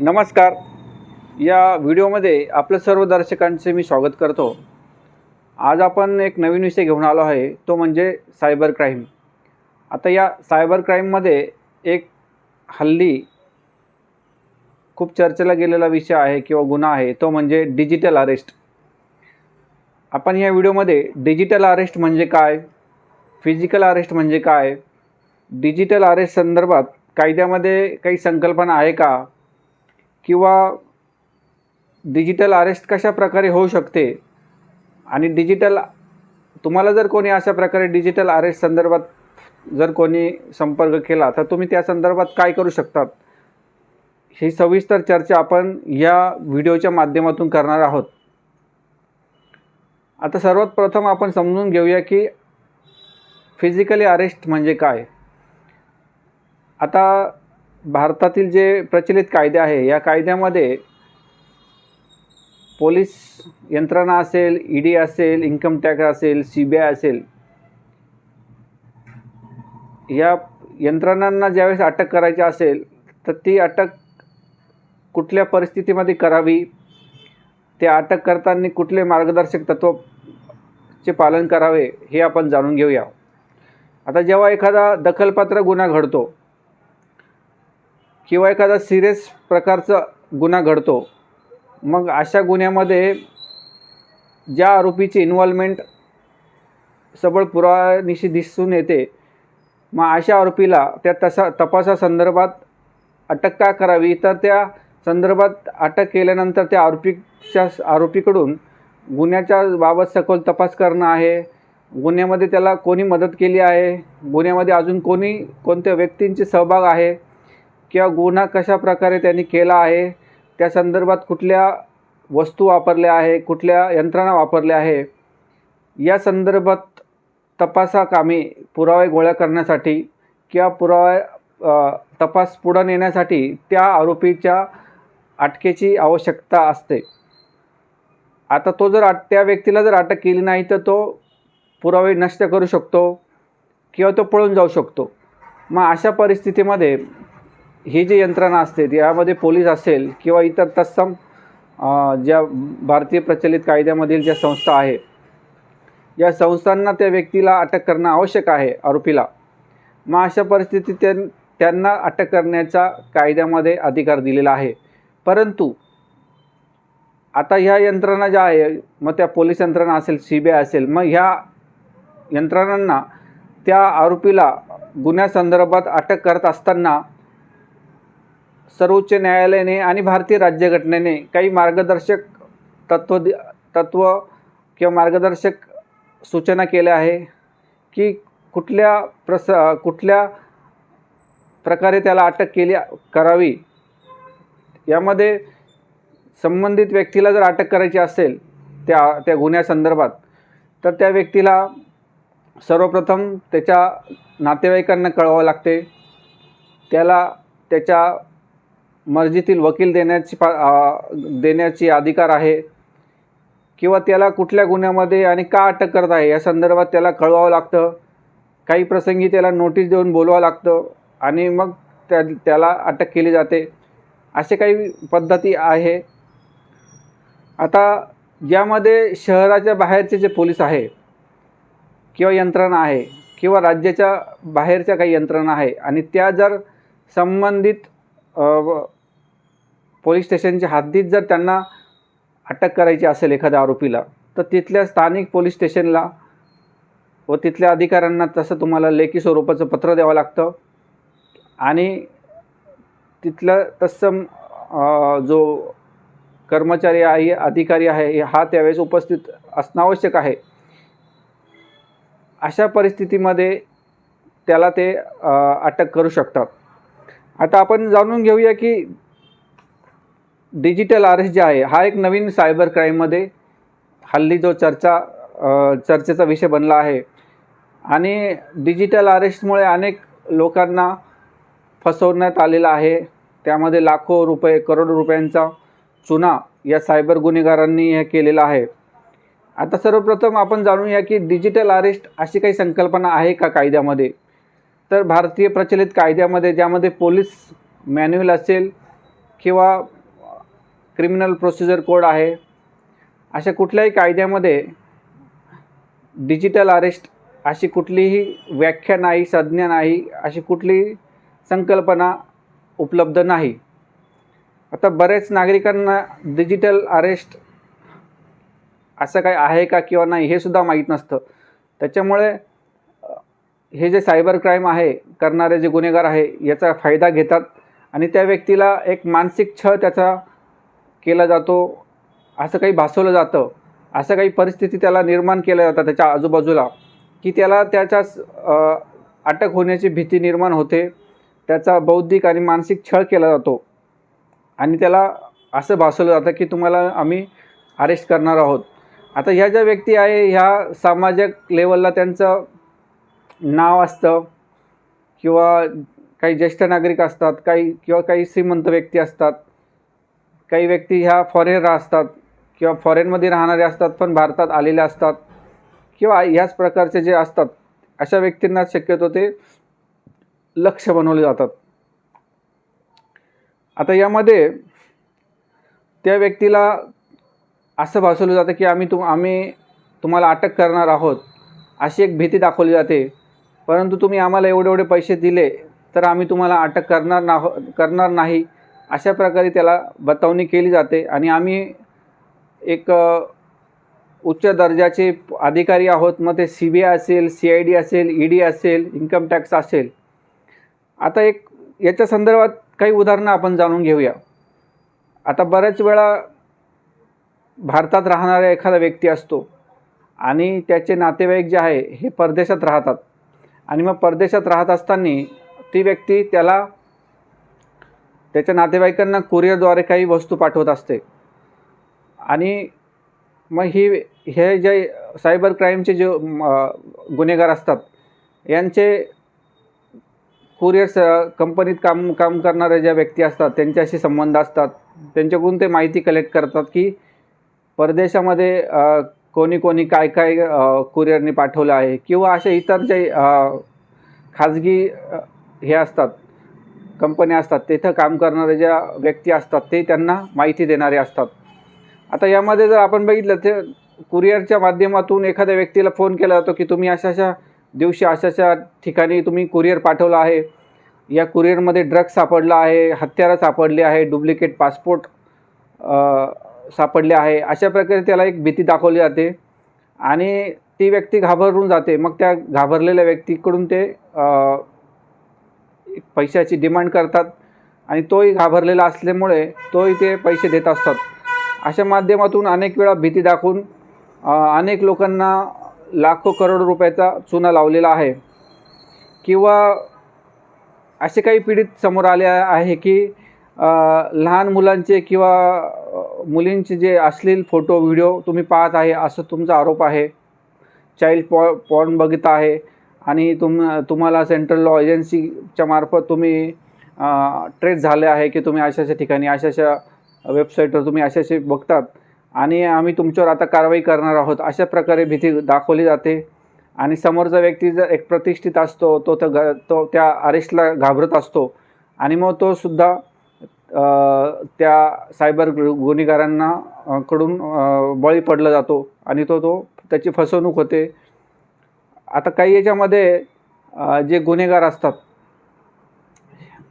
नमस्कार. या व्हिडिओमध्ये आपलं सर्व दर्शकांचे मी स्वागत करतो. आज आपण एक नवीन विषय घेऊन आलो आहे तो म्हणजे सायबर क्राईम. आता या सायबर क्राईममध्ये एक हल्ली खूप चर्चेला गेलेला विषय आहे किंवा गुन्हा आहे तो म्हणजे डिजिटल अरेस्ट. आपण या व्हिडिओमध्ये डिजिटल अरेस्ट म्हणजे काय फिजिकल अरेस्ट म्हणजे काय डिजिटल अरेस्ट संदर्भात कायद्यामध्ये काही संकल्पना आहे का किंवा डिजिटल अरेस्ट कशा प्रकारे होऊ शकते? आणि डिजिटल तुम्हाला जर कोणी अशा प्रकारे डिजिटल अरेस्ट संदर्भात जर कोणी संपर्क केला तर तुम्ही त्या संदर्भात काय करू शकतात? ही सविस्तर चर्चा आपण या व्हिडिओच्या माध्यमातून करणार आहोत. आता सर्वात प्रथम आपण समजून घेऊया की फिजिकली अरेस्ट म्हणजे काय. आता भारतातील जे प्रचलित कायदे आहे या कायद्यामध्ये पोलीस यंत्रणा असेल ई डी असेल इन्कम टॅक्स असेल सी बी आय असेल या यंत्रणांना ज्यावेळेस अटक करायची असेल तर ती अटक कुठल्या परिस्थितीमध्ये करावी? ते अटक करताना कुठले मार्गदर्शक तत्वचे पालन करावे हे आपण जाणून घेऊया. आता जेव्हा एखादा दखलपात्र गुन्हा घडतो किंवा एखादा सिरियस प्रकारचा गुन्हा घडतो मग अशा गुन्ह्यामध्ये ज्या आरोपीची इन्व्हॉल्वमेंट सबळ पुराव्यानिशी दिसून येते मग अशा आरोपीला त्या तसा तपासासंदर्भात अटक का करावी? तर त्या संदर्भात अटक केल्यानंतर त्या आरोपीच्या आरोपीकडून गुन्ह्याच्या बाबत सखोल तपास करणं आहे. गुन्ह्यामध्ये त्याला कोणी मदत केली आहे? गुन्ह्यामध्ये अजून कोणी कोणत्या व्यक्तींचे सहभाग आहे? किंवा गुन्हा कशा प्रकारे त्यांनी केला आहे त्या संदर्भात कुठल्या वस्तू वापरल्या आहे कुठल्या यंत्रणा वापरल्या आहे या संदर्भात तपासाकामी पुरावे गोळा करण्यासाठी किंवा पुरावे तपास पुढं नेण्यासाठी त्या आरोपीच्या अटकेची आवश्यकता असते. आता तो जर अट त्या व्यक्तीला जर अटक केली नाही तर तो पुरावे नष्ट करू शकतो किंवा तो पळून जाऊ शकतो. मग अशा परिस्थितीमध्ये ही जी यंत्रणा असते यामध्ये पोलीस असेल किंवा इतर तत्सम ज्या भारतीय प्रचलित कायद्यामधील ज्या संस्था आहे या संस्थांना त्या व्यक्तीला अटक करणं आवश्यक आहे आरोपीला. मग अशा परिस्थितीत त्यांना अटक करण्याचा कायद्यामध्ये अधिकार दिलेला आहे. परंतु आता ह्या यंत्रणा ज्या आहे मग त्या पोलीस यंत्रणा असेल सी बी आय असेल मग ह्या यंत्रणांना त्या आरोपीला गुन्ह्यासंदर्भात अटक करत असताना सर्वोच्च न्यायालयाने आणि भारतीय राज्यघटनेने काही मार्गदर्शक तत्व दि- तत्व किंवा मार्गदर्शक सूचना केल्या आहे की कुठल्या प्रस कुठल्या प्रकारे त्याला अटक केली करावी? यामध्ये संबंधित व्यक्तीला जर अटक करायची असेल त्या त्या गुन्ह्यासंदर्भात तर त्या व्यक्तीला सर्वप्रथम त्याच्या नातेवाईकांना कळवावं लागते. त्याला त्याच्या मर्जीतील वकील देण्याची पा देण्याची अधिकार आहे किंवा त्याला कुठल्या गुन्ह्यामध्ये आणि का अटक करत आहे या संदर्भात त्याला कळवावं लागतं. काही प्रसंगी त्याला नोटीस देऊन बोलवावं लागतं आणि मग त्या त्याला अटक केली जाते. असे काही पद्धती आहे. आता यामध्ये शहराच्या बाहेरचे जे पोलीस आहे किंवा यंत्रणा आहे किंवा राज्याच्या बाहेरच्या काही यंत्रणा आहे आणि त्या जर संबंधित व- पोलीस स्टेशनच्या हद्दीत जर त्यांना अटक करायची असेल एखाद्या आरोपीला तर तिथल्या स्थानिक पोलीस स्टेशनला व तिथल्या अधिकाऱ्यांना तसं तुम्हाला लेखी स्वरूपाचं पत्र द्यावं लागतं. आणि तिथलं तत्सम जो कर्मचारी आहे अधिकारी आहे हा त्यावेळेस उपस्थित असणं आवश्यक आहे. अशा परिस्थितीमध्ये त्याला ते अटक करू शकतात. आता आपण जाणून घेऊया की डिजिटल अरेस्ट जे आहे. हा एक नवीन सायबर क्राईममध्ये हल्ली जो चर्चा चर्चेचा विषय बनला आहे. आणि डिजिटल आरेस्टमुळे अनेक लोकांना फसवण्यात आलेला आहे. त्यामध्ये लाखो रुपये करोडो रुपयांचा चुना या सायबर गुन्हेगारांनी हे केलेला आहे. आता सर्वप्रथम आपण जाणूया की डिजिटल अरेस्ट अशी काही संकल्पना आहे का कायद्यामध्ये? तर भारतीय प्रचलित कायद्यामध्ये ज्यामध्ये पोलीस मॅन्युअल असेल किंवा क्रिमिनल प्रोसिजर कोड आहे. अशा कुठल्याही कायद्यामध्ये डिजिटल अरेस्ट अशी कुठलीही व्याख्या नाही संज्ञा नाही अशी कुठलीही संकल्पना उपलब्ध नाही. आता बरेच नागरिकांना डिजिटल अरेस्ट असं काही आहे का किंवा नाही हे सुद्धा माहीत नसतं. त्याच्यामुळे हे जे सायबर क्राईम आहे करणारे जे गुन्हेगार आहे याचा फायदा घेतात आणि त्या व्यक्तीला एक मानसिक छळ त्याचा केला जातो असं काही भासवलं जातं असं काही परिस्थिती त्याला निर्माण केल्या जातात त्याच्या आजूबाजूला की त्याला त्याच्या अटक होण्याची भीती निर्माण होते त्याचा बौद्धिक आणि मानसिक छळ केला जातो. आणि त्याला असं भासवलं जातं की तुम्हाला आम्ही अरेस्ट करणार आहोत. आता ह्या ज्या व्यक्ती आहे ह्या सामाजिक लेवलला त्यांचं नाव असतं किंवा काही ज्येष्ठ नागरिक असतात काही किंवा काही श्रीमंत व्यक्ती असतात काही व्यक्ती ह्या फॉरेनर असतात किंवा फॉरेनमध्ये राहणारे असतात पण भारतात आलेले असतात किंवा ह्याच प्रकारचे जे असतात अशा व्यक्तींना शक्यतो ते लक्ष बनवले जातात. आता यामध्ये त्या व्यक्तीला असं भासवलं जातं की आम्ही तुम आम्ही तुम्हाला अटक करणार आहोत अशी एक भीती दाखवली जाते. परंतु तुम्ही आम्हाला एवढे एवढे पैसे दिले तर आम्ही तुम्हाला अटक करणार ना करणार नाही. अशा प्रकारे त्याला बतावणी केली जाते आणि आम्ही एक उच्च दर्जाचे अधिकारी आहोत. मग ते सी बी आय असेल सी आय डी असेल ई डी असेल इन्कम टॅक्स असेल. आता एक याच्या संदर्भात काही उदाहरणं आपण जाणून घेऊया. आता बऱ्याच वेळा भारतात राहणारा एखादा व्यक्ती असतो आणि त्याचे नातेवाईक जे आहे हे परदेशात राहतात. आणि मग परदेशात राहत असताना ती व्यक्ती त्याला त्याच्या नातेवाईकांना कुरिअरद्वारे काही वस्तू पाठवत असते. आणि मग ही हे जे सायबर क्राईमचे जे गुन्हेगार असतात यांचे कुरिअर्स कंपनीत काम काम करणाऱ्या ज्या व्यक्ती असतात त्यांच्याशी संबंध असतात. त्यांच्याकडून ते माहिती कलेक्ट करतात की परदेशामध्ये कोणी कोणी काय काय कुरिअरने पाठवलं आहे किंवा अशा इतर जे खाजगी हे असतात कंपन्या असतात तिथं काम करणारे ज्या व्यक्ती असतात ते त्यांना माहिती देणारे असतात. आता यामध्ये जर आपण बघितलं तर कुरिअरच्या माध्यमातून एखाद्या व्यक्तीला फोन केला जातो की तुम्ही अशा अशा दिवशी अशा अशा ठिकाणी तुम्ही कुरिअर पाठवलं आहे. या कुरिअरमध्ये ड्रग्ज सापडला आहे हत्यारं सापडली आहे डुप्लिकेट पासपोर्ट सापडले आहे. अशा प्रकारे त्याला एक भीती दाखवली जाते आणि ती व्यक्ती घाबरून जाते. मग त्या घाबरलेल्या व्यक्तीकडून ते पैशाची डिमांड करतात आणि तोही घाबरलेला असल्यामुळे तोही ते पैसे देत असतात. अशा माध्यमातून अनेक वेळा भीती दाखवून अनेक लोकांना लाखो करोड रुपयाचा चुना लावलेला आहे. किंवा असे काही पीडित समोर आले आहे की लहान मुलांचे किंवा मुलींचे जे अश्लील फोटो व्हिडिओ तुम्ही पाहत आहे असं तुमचा आरोप आहे. चाइल्ड पॉ पॉर्न बघित आहे. आणि तुम तुम्हाला सेंट्रल लॉ एजन्सीच्या मार्फत तुम्ही ट्रेस झाले आहे की तुम्ही अशा अशा ठिकाणी अशा अशा वेबसाईटवर तुम्ही असे असे बघतात. आणि आम्ही तुमच्यावर आता कारवाई करणार आहोत. अशा प्रकारे भीती दाखवली जाते. आणि समोरचा व्यक्ती जर एक प्रतिष्ठित असतो तो त्या ग तो त्या अरेस्टला घाबरत असतो. आणि मग तो सुद्धा त्या सायबर गुन्हेगारांना कडून बळी पडला जातो. आणि तो तो त्याची फसवणूक होते. आता काही याच्यामध्ये जे गुन्हेगार असतात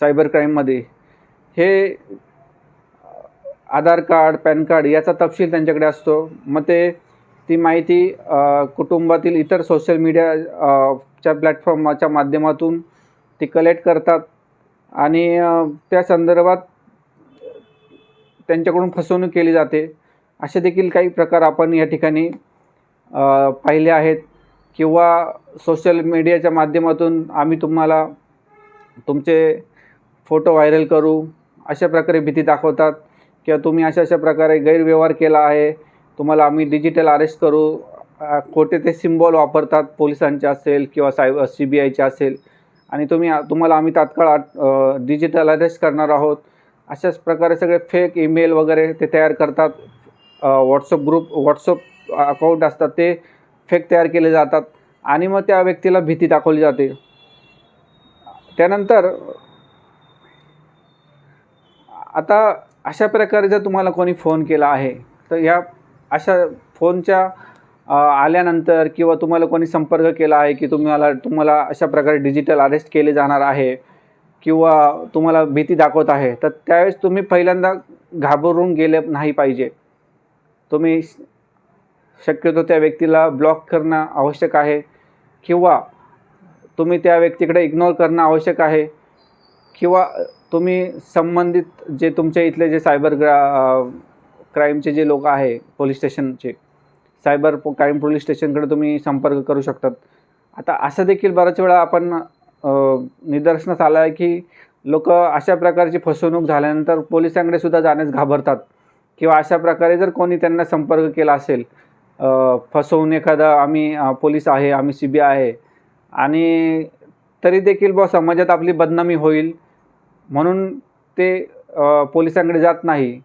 सायबर क्राईममध्ये हे आधार कार्ड पॅन कार्ड याचा तपशील त्यांच्याकडे असतो. मग ते ती माहिती कुटुंबातील इतर सोशल मीडिया च्या प्लॅटफॉर्मच्या माध्यमातून ती कलेक्ट करतात. आणि त्या संदर्भात त्यांच्याकडून फसवणूक केली जाते. असे देखील काही प्रकार आपण या ठिकाणी पाहिले आहेत. किंवा सोशल मीडियाच्या माध्यमातून आम्ही तुम्हाला तुमचे फोटो व्हायरल करू अशा प्रकारे भीती दाखवतात किंवा तुम्ही अशा अशा प्रकारे गैरव्यवहार केला आहे तुम्हाला आम्ही डिजिटल अरेस्ट करू खोटे ते सिम्बॉल वापरतात पोलिसांचे असेल किंवा सायबर सी बी आयचे असेल. आणि तुम्ही तुम्हाला आम्ही तात्काळ डिजिटल अरेस्ट करणार आहोत. अशाच प्रकारे सगळे फेक ईमेल वगैरे ते तयार करतात. व्हॉट्सअप ग्रुप व्हॉट्सअप अकाउंट असतात ते फेक तयार केले जातात आणि मग त्या व्यक्तीला भीती दाखवली जाते. त्यानंतर आता अशा प्रकारे जर तुम्हाला कोणी फोन केला आहे तर ह्या अशा फोनच्या आल्यानंतर किंवा तुम्हाला कोणी संपर्क केला आहे की तुम्हाला तुम्हाला अशा प्रकारे डिजिटल अरेस्ट केले जाणार आहे किंवा तुम्हाला भीती दाखवत आहे तर त्यावेळेस तुम्ही पहिल्यांदा घाबरून गेले नाही पाहिजे. तुम्ही शक्यतो त्या व्यक्तीला ब्लॉक करणं आवश्यक आहे किंवा तुम्ही त्या व्यक्तीकडे इग्नोर करणं आवश्यक आहे किंवा तुम्ही संबंधित जे तुमच्या इथले जे सायबर ग्रा क्राईमचे जे लोक आहे पोलीस स्टेशनचे सायबर पो क्राईम पोलीस स्टेशनकडे तुम्ही संपर्क करू शकतात. आता असं देखील बऱ्याच वेळा आपण निदर्शनास आलं आहे की लोक अशा प्रकारची फसवणूक झाल्यानंतर पोलिसांकडे सुद्धा जाण्यास घाबरतात. किंवा अशा प्रकारे जर कोणी त्यांना संपर्क केला असेल फसवून एखादा आम्ही पोलीस आहे आम्ही सी बी आहे. आणि तरी देखील बा समाजात आपली बदनामी होईल. म्हणून ते पोलिसांकडे जात नाही.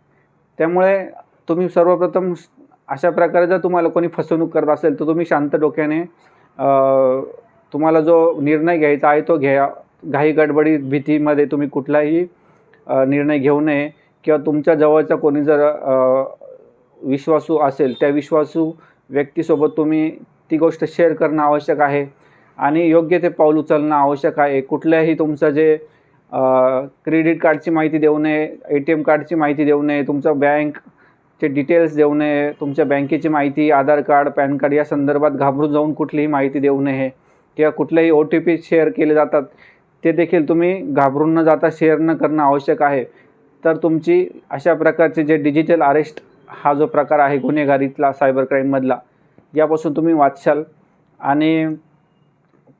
त्यामुळे तुम्ही सर्वप्रथम अशा प्रकारे जर तुम्हाला कोणी फसवणूक करत असेल तर तुम्ही शांत डोक्याने तुम्हाला जो निर्णय घ्यायचा आहे तो घ्या. घाई गडबडीत भीतीमध्ये तुम्ही कुठलाही निर्णय घेऊ नये. किंवा तुमच्या जवळचा कोणी जर विश्वासू असेल त्या विश्वासू व्यक्तीसोबत तुम्ही ती गोष्ट शेअर करणं आवश्यक आहे. आणि योग्य ते पाऊल उचलणं आवश्यक आहे. कुठल्याही तुमचं जे क्रेडिट कार्डची माहिती देऊ नये ए टी एम कार्डची माहिती देऊ नये तुमचं बँकचे डिटेल्स देऊ नये तुमच्या बँकेची माहिती आधार कार्ड पॅन कार्ड या संदर्भात घाबरून जाऊन कुठलीही माहिती देऊ नये किंवा कुठलेही ओ टी पी शेअर केले जातात ते देखील तुम्ही घाबरून न जाता शेअर न करणं आवश्यक आहे. तर तुमची अशा प्रकारचे जे डिजिटल अरेस्ट हा जो प्रकार आहे गुन्हेगारीतला सायबर क्राईममधला यापासून तुम्ही वाचाल आणि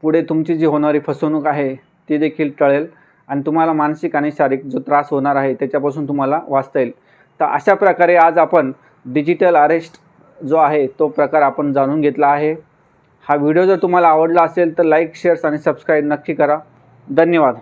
पुढे तुमची जी होणारी फसवणूक आहे ती देखील टळेल. आणि तुम्हाला मानसिक आणि शारीरिक जो त्रास होणार आहे त्याच्यापासून तुम्हाला वाचता येईल. तर अशा प्रकारे आज आपण डिजिटल अरेस्ट जो आहे तो प्रकार आपण जाणून घेतला आहे. हा व्हिडिओ जर तुम्हाला आवडला असेल तर लाईक शेअर्स आणि सबस्क्राईब नक्की करा. धन्यवाद.